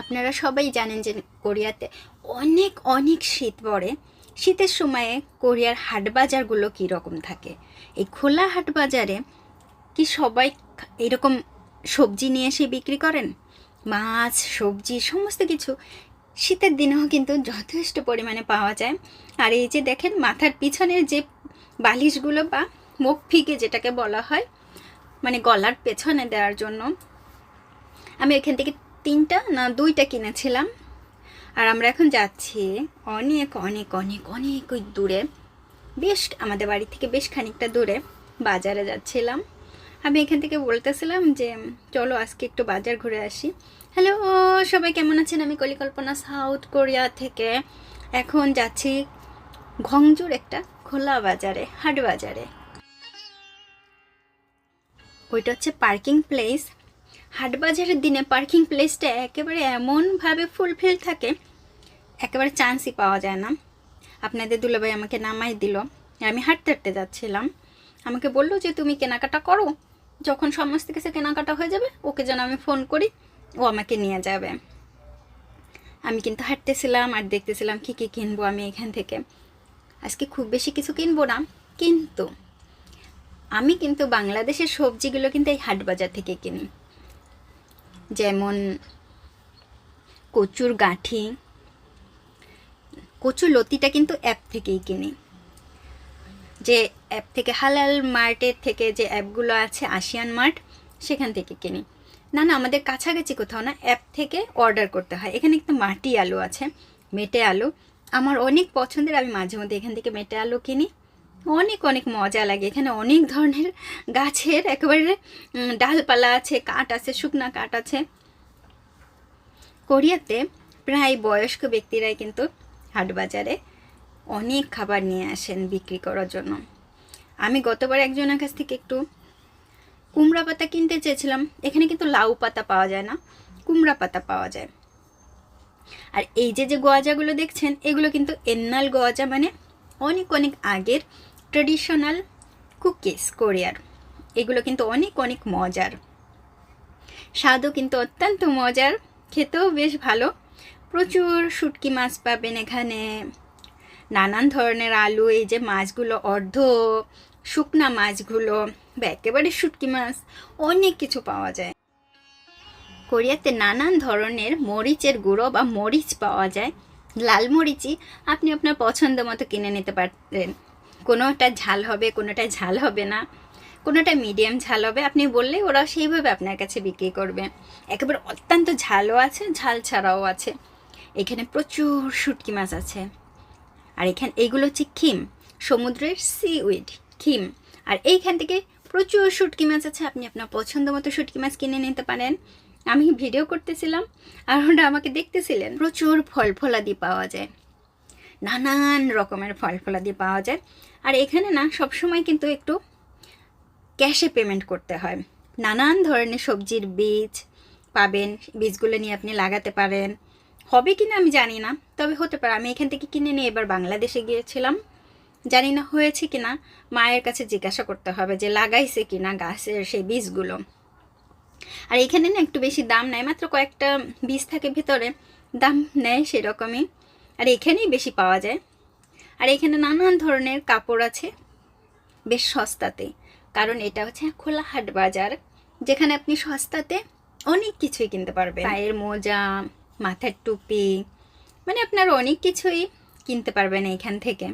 আপনারা সবাই জানেন যে কোরিয়াতে অনেক অনেক শীত পড়ে। শীতের সময়ে কোরিয়ার হাট বাজারগুলো কীরকম থাকে? এই খোলা হাট বাজারে কি সবাই এরকম সবজি নিয়ে এসে বিক্রি করেন? মাছ, সবজি, সমস্ত কিছু। শীতের দিনেও কিন্তু যথেষ্ট পরিমাণে পাওয়া যায়। আর এই যে দেখেন, মাথার পিছনের যে বালিশগুলো বা মুখ ফিকে যেটাকে বলা হয় মানে গলার পেছনে দেওয়ার জন্য, আমি এখান থেকে তিনটা না দুইটা কিনেছিলাম। আর আমরা এখন যাচ্ছি অনেক অনেক অনেক অনেক ওই দূরে। বেশ আমাদের বাড়ি থেকে বেশ খানিকটা দূরে বাজারে যাচ্ছিলাম। আমি এখান থেকে বলতেছিলাম যে, চলো আজকে একটু বাজার ঘুরে আসি। হ্যালো সবাই কেমন আছেন? আমি কলিকল্পনা সাউথ কোরিয়া থেকে এখন যাচ্ছি ঘংজুর একটা খোলা বাজারে, হাট বাজারে। ওইটা হচ্ছে পার্কিং প্লেস। হাটবাজারের দিনে পার্কিং প্লেসটা একেবারে এমনভাবে ফুলফিল থাকে, একেবারে চান্সই পাওয়া যায় না। আপনাদের দুলাভাই আমাকে নামাই দিল। আমি হাঁটতে হাঁটতে যাচ্ছিলাম। আমাকে বলল যে, তুমি কেনাকাটা করো। যখন সমস্ত কিছু কেনাকাটা হয়ে যাবে, ওকে যেন আমি ফোন করি, ও আমাকে নিয়ে যাবে। আমি কিন্তু হাঁটতেছিলাম আর দেখতেছিলাম কী কী কিনবো আমি এখান থেকে। আজকে খুব বেশি কিছু কিনবো না, কিন্তু আমি কিন্তু বাংলাদেশের সবজিগুলো কিন্তু এই হাট বাজার থেকে কিনি। যেমন কচুর গাঁঠি। কচুর লতিটা কিন্তু অ্যাপ থেকেই কিনি। যে অ্যাপ থেকে হালাল মার্টের থেকে যে অ্যাপগুলো আছে, আসিয়ান মার্ট, সেখান থেকে কিনি। না না, আমাদের কাছাকাছি কোথাও না অ্যাপ থেকে অর্ডার করতে হয়। এখানে কিন্তু মাটি আলু আছে, মেটে আলু। আমার অনেক পছন্দের, আমি মাঝে মধ্যে এখান থেকে মেটে আলু কিনি। অনেক অনেক মজা লাগে। এখানে অনেক ধরনের গাছের একেবারে ডালপালা আছে, কাঠ আছে, শুকনা কাঠ আছে। কোরিয়াতে প্রায় বয়স্ক ব্যক্তিরাই কিন্তু হাটবাজারে অনেক খাবার নিয়ে আসেন বিক্রি করার জন্য। আমি গতবার একজনের কাছ থেকে একটু কুমড়া পাতা কিনতে চেয়েছিলাম। এখানে কিন্তু লাউ পাতা পাওয়া যায় না, কুমড়া পাতা পাওয়া যায়। আর এই যে যে গোয়াজাগুলো দেখছেন, এগুলো কিন্তু এন্নাল গোয়াজা মানে অনেক অনেক আগের ট্রেডিশনাল কুকিজ কোরিয়ার এগুলো কিন্তু অনেক অনেক মজার। স্বাদও কিন্তু অত্যন্ত মজার, খেতেও বেশ ভালো। প্রচুর শুটকি মাছ পাবেন এখানে। নানান ধরনের আলু, এই যে মাছগুলো, অর্ধ শুকনা মাছগুলো, বা একেবারে শুটকি মাছ, অনেক কিছু পাওয়া যায়। কোরিয়াতে নানান ধরনের মরিচের গুঁড়ো বা মরিচ পাওয়া যায়। লাল মরিচই আপনি আপনার পছন্দ মতো কিনে নিতে পারেন কোনোটা ঝাল হবে, কোনোটা ঝাল হবে না, কোনোটা মিডিয়াম ঝাল হবে, আপনি বললেই ওরা সেইভাবে আপনার কাছে বিক্রি করবে। একেবারে অত্যন্ত ঝালও আছে, ঝাল ছাড়াও আছে। এখানে প্রচুর শুটকি মাছ আছে। আর এখানে এইগুলো হচ্ছে খিম সমুদ্রের সি উইড খিম আর এইখান থেকে প্রচুর শুটকি মাছ আছে, আপনি আপনার পছন্দ মতো শুটকি মাছ কিনে নিতে পারেন। আমি ভিডিও করতেছিলাম, আর ওরা আমাকে দেখতেছিলেন। প্রচুর ফল ফলাদি পাওয়া যায়। নানান রকমের ফল ফলাদি পাওয়া যায়। আর এখানে না, সবসময় কিন্তু একটু ক্যাশে পেমেন্ট করতে হয়। নানান ধরনের সবজির বীজ পাবেন, বীজগুলো নিয়ে আপনি লাগাতে পারেন। হবে কি না আমি জানি না, তবে হতে পারে। আমি এখান থেকে কিনে নিয়ে এবার বাংলাদেশে গিয়েছিলাম। জানি না হয়েছে কি না মায়ের কাছে জিজ্ঞাসা করতে হবে যে লাগাইছে কি না গাছের সেই বীজগুলো। আর এখানে না একটু বেশি দাম নেয়, মাত্র কয়েকটা বীজ থাকে ভিতরে, দাম নেয় সেরকমই। আর এখানেই বেশি পাওয়া যায়। আর এখানে নানান ধরনের কাপড় আছে, বেশ সস্তাতে। কারণ এটা হচ্ছে খোলা হাট বাজার, যেখানে আপনি সস্তাতে অনেক কিছুই কিনতে পারবেন। পায়ের মোজা, মাথার টুপি মানে আপনার অনেক কিছুই কিনতে পারবেন এইখান থেকে।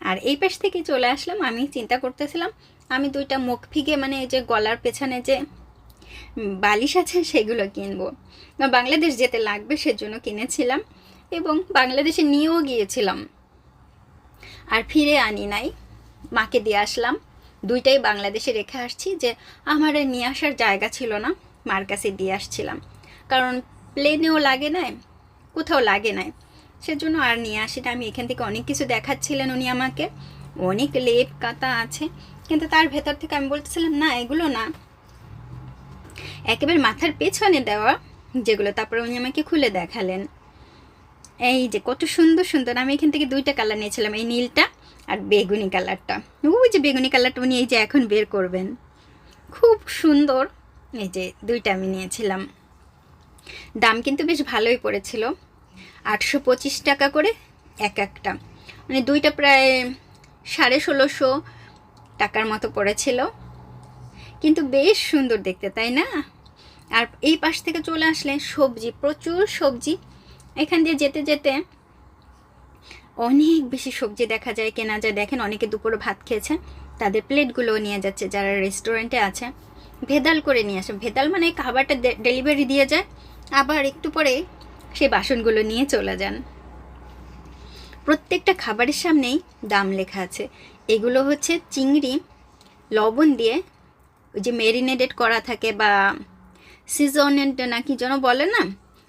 আর এই পাশ থেকে চলে আসলাম, আমি চিন্তা করতেছিলাম, আমি দুইটা মুখ ফিগে মানে এই যে গলার পেছনে যে বালিশ আছে, সেগুলো কিনবো। বাংলাদেশ যেতে লাগবে সেজন্য কিনেছিলাম। এবং বাংলাদেশে নিয়েও গিয়েছিলাম। আর ফিরে আনি নাই। মাকে দিয়ে আসলাম। দুইটাই বাংলাদেশে রেখে আসছি যে আমার নিয়ে আসার জায়গা ছিল না। মার কাছে দিয়ে আসছিলাম। কারণ প্লেনেও লাগে নাই, কোথাও লাগে নাই। সেজন্য আর নিয়ে আসি না আমি এখান থেকে অনেক কিছু দেখাচ্ছিলেন উনি আমাকে। অনেক লেপ কাতা আছে। কিন্তু তার ভেতর থেকে আমি বলতেছিলাম, না, এগুলো না। একেবারে মাথার পেছনে দেওয়া যেগুলো, তারপরে উনি আমাকে খুলে দেখালেন। এই যে কত সুন্দর সুন্দর। আমি এখান থেকে দুইটা কালার নিয়েছিলাম, এই নীলটা আর বেগুনি কালারটা ওই যে বেগুনি কালারটা উনি এই যে এখন বের করবেন। খুব সুন্দর। এই যে দুইটা আমি নিয়েছিলাম। দাম কিন্তু বেশ ভালোই পড়েছিল। আটশো পঁচিশ টাকা করে এক একটা। মানে দুইটা প্রায় সাড়ে ষোলোশো টাকার মতো পড়েছিল। কিন্তু বেশ সুন্দর দেখতে, তাই না? আর এই পাশ থেকে চলে আসলে সবজি, প্রচুর সবজি। এখান দিয়ে যেতে যেতে অনেক বেশি সবজি দেখা যায়, কেনা যায়। দেখেন অনেকে দুপুরে ভাত খেয়েছে, তাদের প্লেটগুলোও নিয়ে যাচ্ছে, যারা রেস্টুরেন্টে আছে, ভেদাল করে নিয়ে আসে। ভেদাল মানে খাবারটা ডেলিভারি দিয়ে যায়, আবার একটু পরে সেই বাসনগুলো নিয়ে চলে যান। প্রত্যেকটা খাবারের সামনেই দাম লেখা আছে। এগুলো হচ্ছে চিংড়ি, লবণ দিয়ে ওই যে মেরিনেটেড করা থাকে বা সিজনেড না কি যেন বলে না?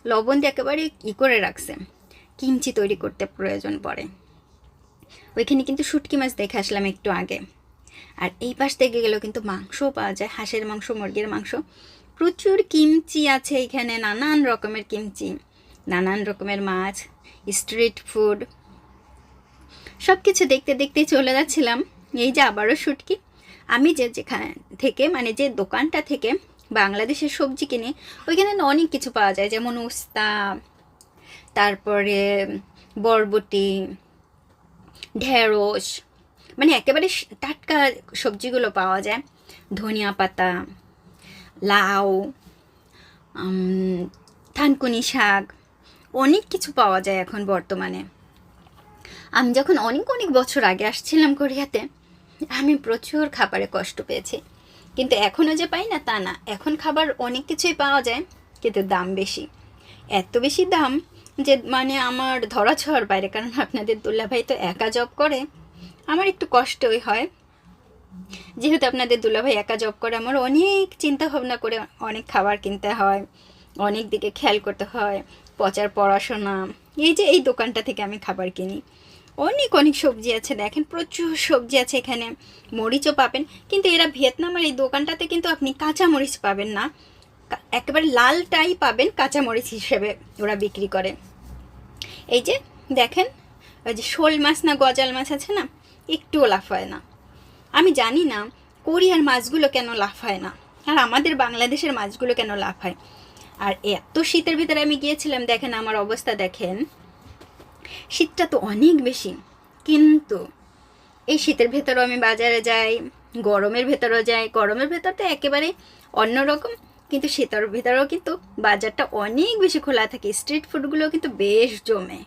লবণ দিয়ে একেবারে ই করে রাখছে। কিমচি তৈরি করতে প্রয়োজন পড়ে। ওইখানে কিন্তু শুটকি মাছ দেখে আসলাম একটু আগে। আর এই পাশ থেকে গেলেও কিন্তু মাংসও পাওয়া যায়, হাঁসের মাংস, মুরগির মাংস। প্রচুর কিমচি আছে এখানে, নানান রকমের কিমচি। নানান রকমের মাছ, স্ট্রিট ফুড। সব কিছু দেখতে দেখতে চলে যাচ্ছিলাম। এই যে আবারও শুটকি। আমি যে যেখানে থেকে মানে যে দোকানটা থেকে বাংলাদেশের সবজি কিনি, ওইখানে অনেক কিছু পাওয়া যায়, যেমন উস্তা, তারপরে বরবটি, ঢেঁড়স মানে একেবারে টাটকা সবজিগুলো পাওয়া যায়। ধনিয়া পাতা, লাউ থানকুনি শাক, অনেক কিছু পাওয়া যায় এখন বর্তমানে। আমি যখন অনেক অনেক বছর আগে আসছিলাম কোরিয়াতে, আমি প্রচুর খাবারে কষ্ট পেয়েছি। কিন্তু এখনও যে পাই না তা না। এখন খাবার অনেক কিছুই পাওয়া যায়, কিন্তু দাম বেশি। এত বেশি দাম যে মানে আমার ধরা ছোঁয়ার বাইরে, কারণ আপনাদের দুল্লাভাই তো একা জব করে, আমার একটু কষ্টই হয়। যেহেতু আপনাদের দুলাভাই একা জব করে, আমার অনেক চিন্তা ভাবনা করে অনেক খাবার কিনতে হয়, অনেক দিকে খেয়াল করতে হয়, পচার পড়াশোনা, এই যে এই দোকানটা থেকে আমি খাবার কিনি। অনেক অনেক সবজি আছে। দেখেন, প্রচুর সবজি আছে এখানে। মরিচও পাবেন। কিন্তু এরা ভিয়েতনামের এই দোকানটাতে কিন্তু আপনি কাঁচা মরিচ পাবেন না। একেবারে লালটাই পাবেন কাঁচা মরিচ হিসেবে ওরা বিক্রি করে। এই যে, দেখেন, ওই যে শোল মাছ না গজাল মাছ আছে না, একটুও লাফায় না। আমি জানি না কোরিয়ার মাছগুলো কেন লাফায় না, আর আমাদের বাংলাদেশের মাছগুলো কেন লাফায় আর এত শীতের ভিতরে আমি গিয়েছিলাম, দেখেন আমার অবস্থা, দেখেন। শীতটা তো অনেক বেশি। কিন্তু এই শীতের ভেতরেও আমি বাজারে যাই, গরমের ভেতরেও যাই, গরমের ভেতর তো একেবারে অন্যরকম কিন্তু শীতের ভেতরেও কিন্তু বাজারটা অনেক বেশি খোলা থাকে স্ট্রিট ফুডগুলো কিন্তু বেশ জমে।